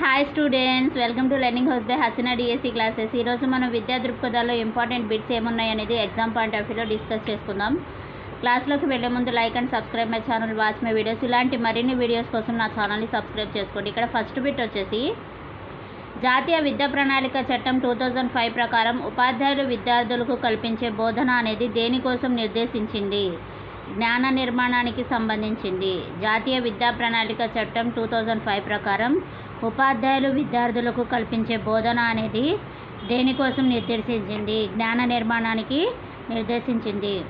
Hi students welcome to learning house by Haseena DSC classes ఈరోజు మనం విద్యా దృక్పథాల్లో ఇంపార్టెంట్ బిట్స్ ఏమున్నాయి అనేది ఎగ్జామ్ పాయింట్ ఆఫ్ వ్యూలో డిస్కస్ చేసుకుందాం. క్లాస్లోకి వెళ్ళే ముందు like and subscribe my channel watch my videos ఇలాంటి మరిన్ని వీడియోస్ కోసం నా ఛానల్ని సబ్స్క్రైబ్ చేసుకోండి. ఇక్కడ ఫస్ట్ బిట్ వచ్చేసి జాతీయ విద్యా ప్రణాళిక చట్టం టూ థౌజండ్ ఫైవ్ ప్రకారం ఉపాధ్యాయులు విద్యార్థులకు కల్పించే బోధన అనేది దేనికోసం నిర్దేశించింది? జ్ఞాన నిర్మాణానికి సంబంధించింది. జాతీయ విద్యా ప్రణాళిక చట్టం టూ థౌజండ్ ఫైవ్ ప్రకారం ఉపాధ్యాయులు విద్యార్థులకు కల్పించే బోధన అనేది దేనికోసం నిర్దేశించింది? జ్ఞాన నిర్మాణానికి నిర్దేశించింది.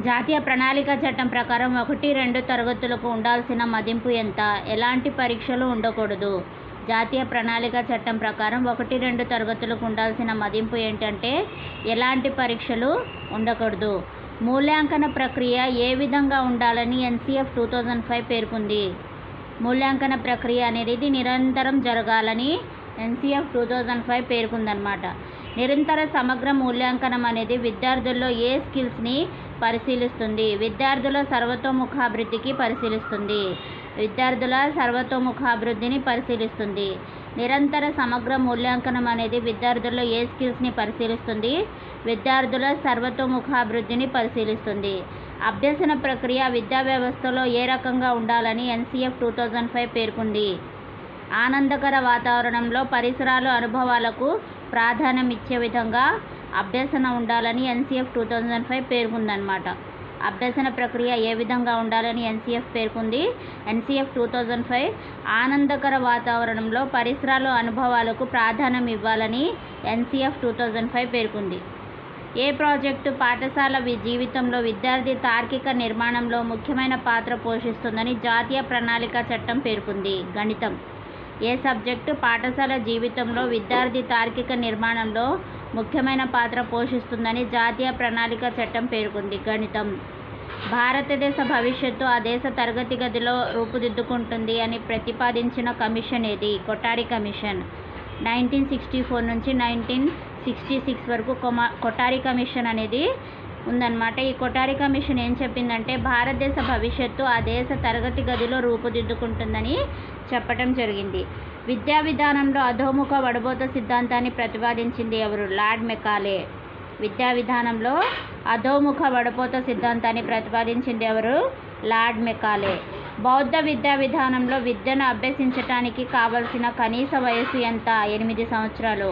జాతీయ ప్రణాళిక చట్టం ప్రకారం ఒకటి రెండు తరగతులకు ఉండాల్సిన మదింపు ఎంత? ఎలాంటి పరీక్షలు ఉండకూడదు. జాతీయ ప్రణాళిక చట్టం ప్రకారం ఒకటి రెండు తరగతులకు ఉండాల్సిన మదింపు ఏంటంటే ఎలాంటి పరీక్షలు ఉండకూడదు. మూల్యాంకన ప్రక్రియ ఏ విధంగా ఉండాలని ఎన్సీఎఫ్ టూ థౌజండ్ ఫైవ్ పేర్కొంది. మూల్యాంకన ప్రక్రియ అనేది నిరంతరం జరగాలని ఎన్సీఎఫ్ టూ థౌజండ్ ఫైవ్ పేర్కొందనమాట నిరంతర సమగ్ర మూల్యాంకనం అనేది విద్యార్థుల్లో ఏ స్కిల్స్ని పరిశీలిస్తుంది? విద్యార్థుల సర్వతోముఖాభివృద్ధికి పరిశీలిస్తుంది. విద్యార్థుల సర్వతోముఖాభివృద్ధిని పరిశీలిస్తుంది. నిరంతర సమగ్ర మూల్యాంకనం అనేది విద్యార్థుల్లో ఏ స్కిల్స్ని పరిశీలిస్తుంది? విద్యార్థుల సర్వతోముఖాభివృద్ధిని పరిశీలిస్తుంది. అభ్యసన ప్రక్రియ విద్యా వ్యవస్థలో ఏ రకంగా ఉండాలని ఎన్సీఎఫ్ టూ థౌజండ్ ఫైవ్ పేర్కొంది. ఆనందకర వాతావరణంలో పరిసరాలు అనుభవాలకు ప్రాధాన్యం ఇచ్చే విధంగా అభ్యసన ఉండాలని ఎన్సీఎఫ్ టూ థౌజండ్ ఫైవ్ పేర్కొందనమాట అభ్యసన ప్రక్రియ ఏ విధంగా ఉండాలని ఎన్సీఎఫ్ పేర్కొంది. ఎన్సీఎఫ్ టూ థౌజండ్ ఫైవ్ ఆనందకర వాతావరణంలో పరిసరాలు అనుభవాలకు ప్రాధాన్యం ఇవ్వాలని ఎన్సీఎఫ్ టూ థౌజండ్ ఫైవ్ పేర్కొంది. ఏ ప్రాజెక్టు పాఠశాల జీవితంలో విద్యార్థి తార్కిక నిర్మాణంలో ముఖ్యమైన పాత్ర పోషిస్తుందని జాతీయ ప్రణాళిక చట్టం పేర్కొంది. గణితం. ఏ సబ్జెక్టు పాఠశాల జీవితంలో విద్యార్థి తార్కిక నిర్మాణంలో ముఖ్యమైన పాత్ర పోషిస్తుందని జాతీయ ప్రణాళిక చట్టం పేర్కొంది. గణితం. భారతదేశ భవిష్యత్తు ఆ దేశ తరగతి గదిలో రూపుదిద్దుకుంటుంది అని ప్రతిపాదించిన కమిషన్ ఏది? Kothari commission. Nineteen sixty four నుంచి నైన్టీన్ సిక్స్టీ సిక్స్ వరకు కొమా కొటారి కమిషన్ అనేది ఉందన్నమాట. ఈ కొటారి కమిషన్ ఏం చెప్పిందంటే భారతదేశ భవిష్యత్తు ఆ దేశ తరగతి గదిలో రూపుదిద్దుకుంటుందని చెప్పటం జరిగింది. విద్యా విధానంలో అధోముఖ వడబోత సిద్ధాంతాన్ని ప్రతిపాదించింది ఎవరు? Lord Macaulay. విద్యా విధానంలో అధోముఖ వడపోత సిద్ధాంతాన్ని ప్రతిపాదించింది ఎవరు? Lord Macaulay. బౌద్ధ విద్యా విధానంలో విద్యను అభ్యసించటానికి కావలసిన కనీస వయస్సు ఎంత? ఎనిమిది సంవత్సరాలు.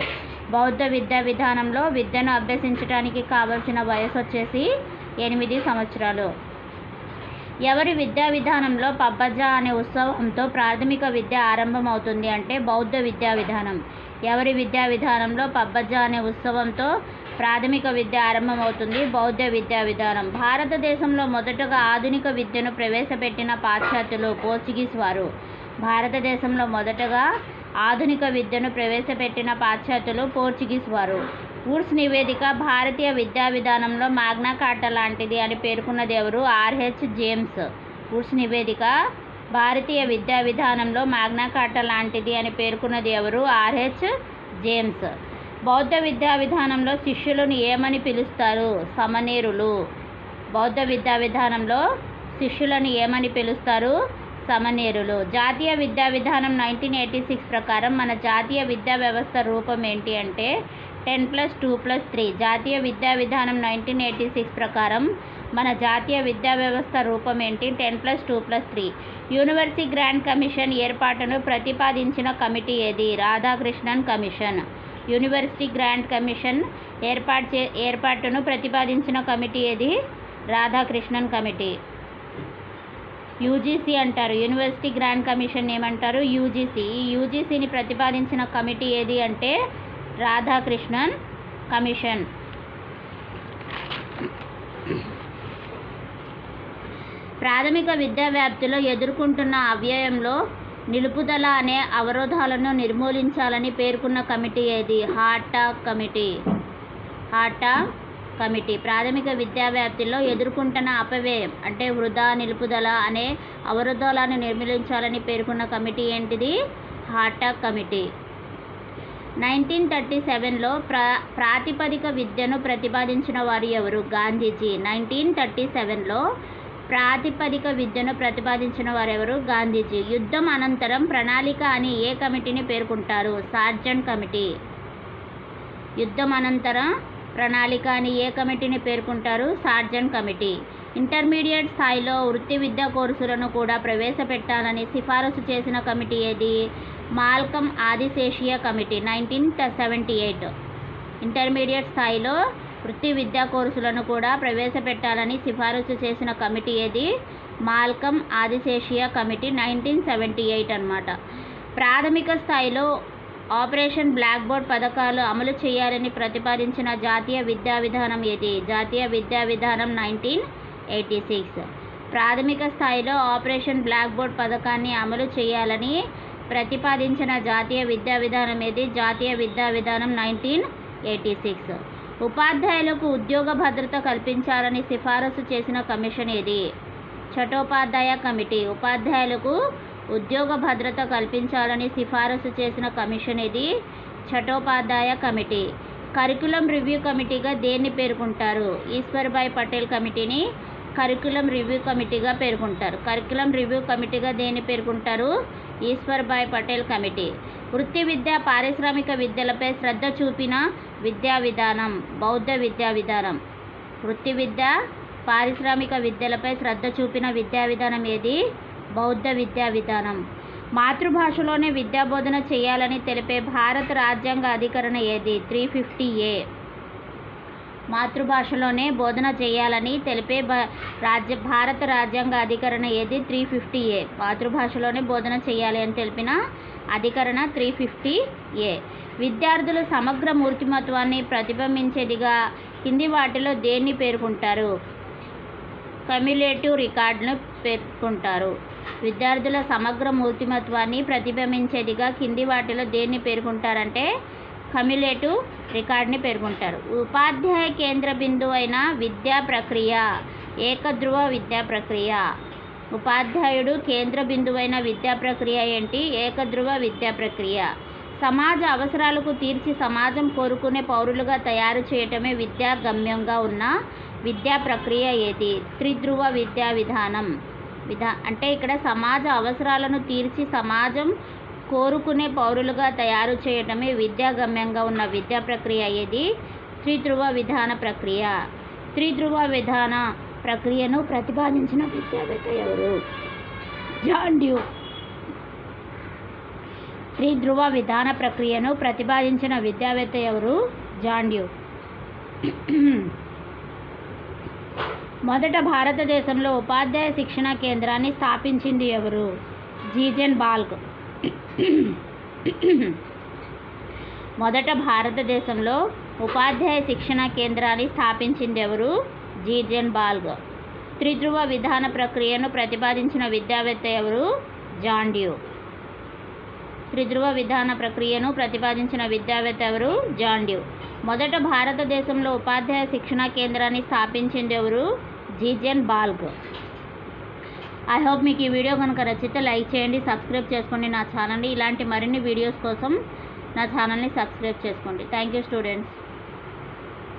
బౌద్ధ విద్యా విధానంలో విద్యను అభ్యసించడానికి కావలసిన వయసు వచ్చేసి ఎనిమిది సంవత్సరాలు. ఎవరి విద్యా విధానంలో పబ్బజ అనే ఉత్సవంతో ప్రాథమిక విద్య ఆరంభమవుతుంది అంటే బౌద్ధ విద్యా విధానం. ఎవరి విద్యా విధానంలో పబ్బజ అనే ఉత్సవంతో ప్రాథమిక విద్య ఆరంభమవుతుంది బౌద్ధ విద్యా విధానం. భారతదేశంలో మొదటగా ఆధునిక విద్యను ప్రవేశపెట్టిన పాశ్చాత్యులు పోర్చుగీస్ వారు. భారతదేశంలో మొదటగా ఆధునిక విద్యను ప్రవేశపెట్టిన పాశ్చాత్యులు పోర్చుగీస్ వారు. వుడ్స్ నివేదిక భారతీయ విద్యా విధానంలో మాగ్నా కార్టా లాంటిది అని పేర్కొన్నది ఎవరు ఆర్హెచ్ జేమ్స్. వుడ్స్ నివేదిక భారతీయ విద్యా విధానంలో మాగ్నా కార్టా లాంటిది అని పేర్కొన్నది ఎవరు ఆర్హెచ్ జేమ్స్. బౌద్ధ విద్యా విధానంలో శిష్యులను ఏమని పిలుస్తారు? సమనేరులు. బౌద్ధ విద్యా విధానంలో శిష్యులను ఏమని పిలుస్తారు? సమనేరులు. జాతీయ విద్యా విధానం నైన్టీన్ ఎయిటీ సిక్స్ ప్రకారం మన జాతీయ విద్యా వ్యవస్థ రూపం ఏంటి అంటే ten plus two plus three. జాతీయ విద్యా విధానం నైన్టీన్ ఎయిటీ సిక్స్ ప్రకారం మన జాతీయ విద్యా వ్యవస్థ రూపం ఏంటి? Ten plus two plus three. University grand commission ఏర్పాటును ప్రతిపాదించిన కమిటీ ఏది? Radhakrishnan commission. University grand commission ఏర్పాటు చే ఏర్పాటును ప్రతిపాదించిన కమిటీ ఏది? రాధాకృష్ణన్ కమిటీ. యూజీసీ అంటారు. యూనివర్సిటీ గ్రాండ్ కమిషన్ ఏమంటారు? యూజీసీ. ఈ యూజీసీని ప్రతిపాదించిన కమిటీ ఏది అంటే రాధాకృష్ణన్ కమిషన్. ప్రాథమిక విద్యా వ్యాప్తిలో ఎదుర్కొంటున్న అవ్యయంలో నిలుపుదల అనే అవరోధాలను నిర్మూలించాలని పేర్కొన్న కమిటీ ఏది? హాటా కమిటీ. హాటా కమిటీ. ప్రాథమిక విద్యా వ్యాప్తిలో ఎదుర్కొంటున్న అపవ్యయం అంటే వృధా నిలుపుదల అనే అవరోధాలను నిర్మూలించాలని పేర్కొన్న కమిటీ ఏంటిది? హాటా కమిటీ. నైన్టీన్ థర్టీ సెవెన్లో ప్రా ప్రాతిపదిక విద్యను ప్రతిపాదించిన వారు ఎవరు? గాంధీజీ. నైన్టీన్ థర్టీ సెవెన్లో ప్రాతిపదిక విద్యను ప్రతిపాదించిన వారెవరు గాంధీజీ. యుద్ధం అనంతరం ప్రణాళిక అని ఏ కమిటీని పేర్కొంటారు? Sargent committee. యుద్ధం అనంతరం ప్రణాళిక అని ఏ కమిటీని పేర్కొంటారు? Sargent committee. ఇంటర్మీడియట్ స్థాయిలో వృత్తి విద్యా కోర్సులను కూడా ప్రవేశపెట్టాలని సిఫారసు చేసిన కమిటీ ఏది? Malcolm Adiseshiah committee nineteen seventy eight. Intermediate స్థాయిలో వృత్తి విద్యా కోర్సులను కూడా ప్రవేశపెట్టాలని సిఫారసు చేసిన కమిటీ ఏది? Malcolm Adiseshiah committee nineteen seventy eight అనమాట ప్రాథమిక స్థాయిలో ఆపరేషన్ బ్లాక్ బోర్డ్ పథకాలు అమలు చేయాలని ప్రతిపాదించిన జాతీయ విద్యా విధానం ఏది? జాతీయ విద్యా విధానం నైన్టీన్ ఎయిటీ సిక్స్. ప్రాథమిక స్థాయిలో ఆపరేషన్ బ్లాక్ బోర్డ్ పథకాన్ని అమలు చేయాలని ప్రతిపాదించిన జాతీయ విద్యా విధానం ఏది? జాతీయ విద్యా విధానం నైన్టీన్ ఎయిటీ సిక్స్. ఉపాధ్యాయులకు ఉద్యోగ భద్రత కల్పించాలని సిఫారసు చేసిన కమిషన్ ఏది? చటోపాధ్యాయ కమిటీ. ఉపాధ్యాయులకు ఉద్యోగ భద్రత కల్పించాలని సిఫారసు చేసిన కమిషన్ ఇది చటోపాధ్యాయ కమిటీ. కరికులం రివ్యూ కమిటీగా దేన్ని పేర్కొంటారు? ఈశ్వర్భాయ్ పటేల్ కమిటీని కరికులం రివ్యూ కమిటీగా పేర్కొంటారు. కరికులం రివ్యూ కమిటీగా దేన్ని పేర్కొంటారు? ఈశ్వర్భాయ్ పటేల్ కమిటీ. వృత్తి విద్య పారిశ్రామిక విద్యలపై శ్రద్ధ చూపిన విద్యా విధానం బౌద్ధ విద్యా విధానం. వృత్తి విద్య పారిశ్రామిక విద్యలపై శ్రద్ధ చూపిన విద్యా విధానం ఏది? బౌద్ధ విద్యా విధానం. మాతృభాషలోనే విద్యాబోధన చేయాలని తెలిపే భారత రాజ్యాంగ అధికరణ ఏది? Three fifty A. మాతృభాషలోనే బోధన చేయాలని తెలిపే రాజ్య భారత రాజ్యాంగ అధికరణ ఏది? Three fifty A. మాతృభాషలోనే బోధన చేయాలి అని తెలిపిన అధికరణ త్రీ ఫిఫ్టీ ఏ. విద్యార్థులు సమగ్ర మూర్తిమత్వాన్ని ప్రతిబింబించేదిగా కింది వాటిలో దేన్ని పేర్కొంటారు? కమ్యులేటివ్ రికార్డును పేర్కొంటారు. విద్యార్థుల సమగ్ర మూర్తిమత్వాన్ని ప్రతిబింబించేదిగా కింది వాటిలో దేన్ని పేర్కొంటారంటే కమ్యులేటివ్ రికార్డ్ని పేర్కొంటారు. ఉపాధ్యాయ కేంద్ర బిందువు అయిన విద్యా ప్రక్రియ ఏకధ్రువ విద్యా ప్రక్రియ. ఉపాధ్యాయుడు కేంద్ర బిందువైన విద్యా ప్రక్రియ ఏంటి? ఏకధ్రువ విద్యా ప్రక్రియ. సమాజ అవసరాలకు తీర్చి సమాజం కోరుకునే పౌరులుగా తయారు చేయటమే విద్యా గమ్యంగా ఉన్న విద్యా ప్రక్రియ ఏది? త్రిధ్రువ విద్యా విధానం. విధా అంటే ఇక్కడ సమాజ అవసరాలను తీర్చి సమాజం కోరుకునే పౌరులుగా తయారు చేయటమే విద్యా గమ్యంగా ఉన్న విద్యా ప్రక్రియ ఇది. త్రిధ్రువ విధాన ప్రక్రియ. త్రిధ్రువ విధాన ప్రక్రియను ప్రతిపాదించిన విద్యావేత్త ఎవరు? John due. త్రిధ్రువ విధాన ప్రక్రియను ప్రతిపాదించిన విద్యావేత్త ఎవరు? John Dewey. మొదట భారతదేశంలో ఉపాధ్యాయ శిక్షణ కేంద్రాన్ని స్థాపించింది ఎవరు? Ziegenbalg. మొదట భారతదేశంలో ఉపాధ్యాయ శిక్షణ కేంద్రాన్ని స్థాపించింది ఎవరు? జీజన్ బాల్గ్ త్రిధ్రువ విధాన ప్రక్రియను ప్రతిపాదించిన విద్యావేత్త ఎవరు? John due. త్రిధ్రువ విధాన ప్రక్రియను ప్రతిపాదించిన విద్యావేత్త ఎవరు? జాన్ మొదట భారతదేశంలో ఉపాధ్యాయ శిక్షణ కేంద్రాన్ని స్థాపించింది ఎవరు? జీజెన్ బాల్గ్. ఐ హోప్ మీకు ఈ వీడియో కనుక నచ్చితే లైక్ చేయండి సబ్స్క్రైబ్ చేసుకోండి నా ఛానల్ని. ఇలాంటి మరిన్ని వీడియోస్ కోసం నా ఛానల్ని సబ్స్క్రైబ్ చేసుకోండి. Thank you students